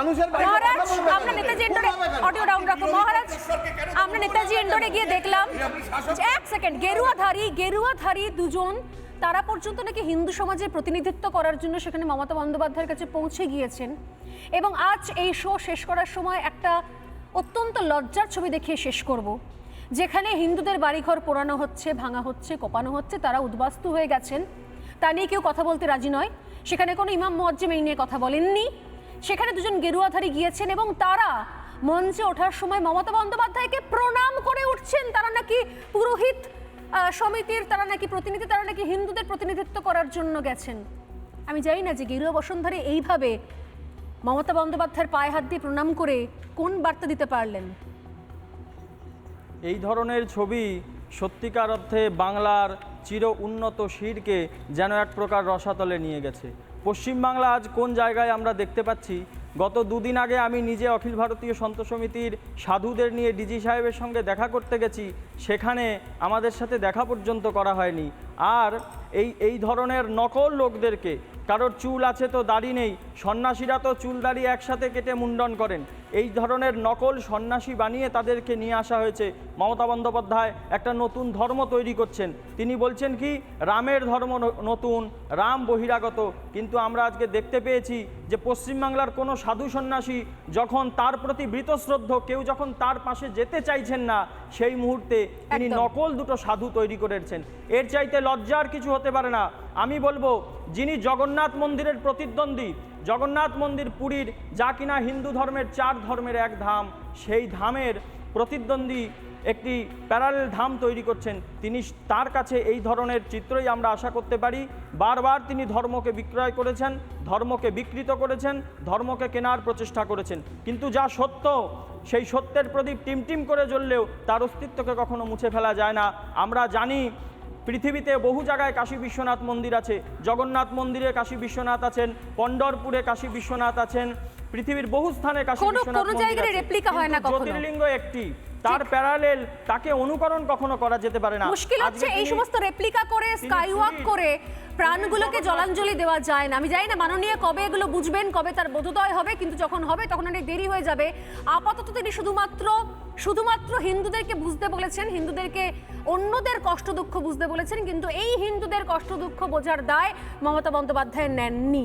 মানুষের মহারাজ আমরা নেতাজি ইন্ডোরে কোনো হবে না। অডিও ডাউন রাখো। মহারাজ আমরা নেতাজি ইন্ডোরে গিয়ে দেখলাম। এক সেকেন্ড গেরুয়াধারী গেরুয়াধারী দুজন তারা পর্যন্ত নাকি হিন্দু সমাজের প্রতিনিধিত্ব করার জন্য সেখানে মমতা বন্দ্যোপাধ্যায়ের কাছে পৌঁছে গিয়েছেন। এবং আজ এই শো শেষ করার সময় একটা অত্যন্ত লজ্জার ছবি দেখিয়ে শেষ করব যেখানে হিন্দুদের বাড়িঘর পোড়ানো হচ্ছে ভাঙা হচ্ছে কোপানো হচ্ছে তারা উদ্বাস্তু হয়ে গেছেন। তা নিয়ে কেউ কথা বলতে রাজি নয়। সেখানে কোনো ইমাম মোয়াজ্জেম এই নিয়ে কথা বলেননি। সেখানে দুজন গেরুয়াধারী গিয়েছেন এবং তারা মঞ্চে ওঠার সময় মমতা বন্দ্যোপাধ্যায়কে প্রণাম করে উঠছেন। তারা নাকি পুরোহিত সমিতির, তারা নাকি প্রতিনিধি, তারা নাকি হিন্দুদের প্রতিনিধিত্ব করার জন্য গেছেন। আমি জানি না যে গেরুয়া বসুন্ধরে এইভাবে মমতা বন্দ্যোপাধ্যায়ের পায়ে হাত দিয়ে প্রণাম করে কোন বার্তা দিতে পারলেন? এই ধরনের ছবি সত্যিকার অর্থে বাংলার চির উন্নত শিরকে যেন এক প্রকার রসাতলে নিয়ে গেছে। পশ্চিমবাংলা আজ কোন জায়গায় আমরা দেখতে পাচ্ছি? গত দুদিন আগে আমি নিজে অখিল ভারতীয় সন্ত সমিতির সাধুদের নিয়ে ডিজি সাহেবের সঙ্গে দেখা করতে গেছি। সেখানে আমাদের সাথে দেখা পর্যন্ত করা হয়নি। আর এই এই ধরনের নকল লোকদেরকে কারোর চুল আছে তো দাড়ি নেই সন্ন্যাসীরা তো চুল দাড়ি একসাথে কেটে মুন্ডন করেন। এই ধরনের নকল সন্ন্যাসী বানিয়ে তাদেরকে নিয়ে আসা হয়েছে। মমতা বন্দ্যোপাধ্যায় একটা নতুন ধর্ম তৈরি করছেন। তিনি বলছেন কি রামের ধর্ম নতুন রাম বহিরাগত কিন্তু আমরা আজকে দেখতে পেয়েছি যে পশ্চিমবাংলার কোনো সাধু সন্ন্যাসী যখন তার প্রতি বৃতশ্রদ্ধ কেউ যখন তার পাশে যেতে চাইছেন না সেই মুহূর্তে তিনি নকল দুটো সাধু তৈরি করেছেন। এর চাইতে লজ্জার কিছু হতে পারে না। আমি বলব, যিনি জগন্নাথ মন্দিরের প্রতিদ্বন্দ্বী, জগন্নাথ মন্দির পুরীর যা কিনা হিন্দু ধর্মের চার ধর্মের এক ধাম, সেই ধামের প্রতিদ্বন্দ্বী একটি প্যারালেল ধাম তৈরি করছেন। তিনি তার কাছে এই ধরনের চিত্রই আমরা আশা করতে পারি। বারবার তিনি ধর্মকে বিক্রয় করেছেন, ধর্মকে বিকৃত করেছেন, ধর্মকে কেনার প্রচেষ্টা করেছেন। কিন্তু যা সত্য, সেই সত্যের প্রদীপ টিমটিম করে জ্বললেও তার অস্তিত্বকে কখনো মুছে ফেলা যায় না। আমরা জানি পৃথিবীতে বহু জায়গায় কাশী বিশ্বনাথ মন্দির আছে। জগন্নাথ মন্দিরে কাশী বিশ্বনাথ আছেন পণ্ডরপুরে কাশী বিশ্বনাথ আছেন পৃথিবীর বহু স্থানে কাশী বিশ্বনাথ হয় না জ্যোতির্লিঙ্গ একটি। তার প্যারালেল তাকে অনুকরণ কখনো করা যেতে পারে না। মুশকিল হচ্ছে এই সমস্ত রেপ্লিকা করে স্কাই ওয়াক করে প্রাণগুলোকে জলাঞ্জলি দেওয়া যায় না। আমি জানি না মাননীয় কবে এগুলো বুঝবেন কবে তার বোধোদয় হবে কিন্তু যখন হবে তখন অনেক দেরি হয়ে যাবে। আপাতত তিনি শুধুমাত্র শুধুমাত্র হিন্দুদেরকে বুঝতে বলেছেন হিন্দুদেরকে অন্যদের কষ্ট দুঃখ বুঝতে বলেছেন কিন্তু এই হিন্দুদের কষ্ট দুঃখ বোঝার দায় মমতা বন্দ্যোপাধ্যায় নেননি।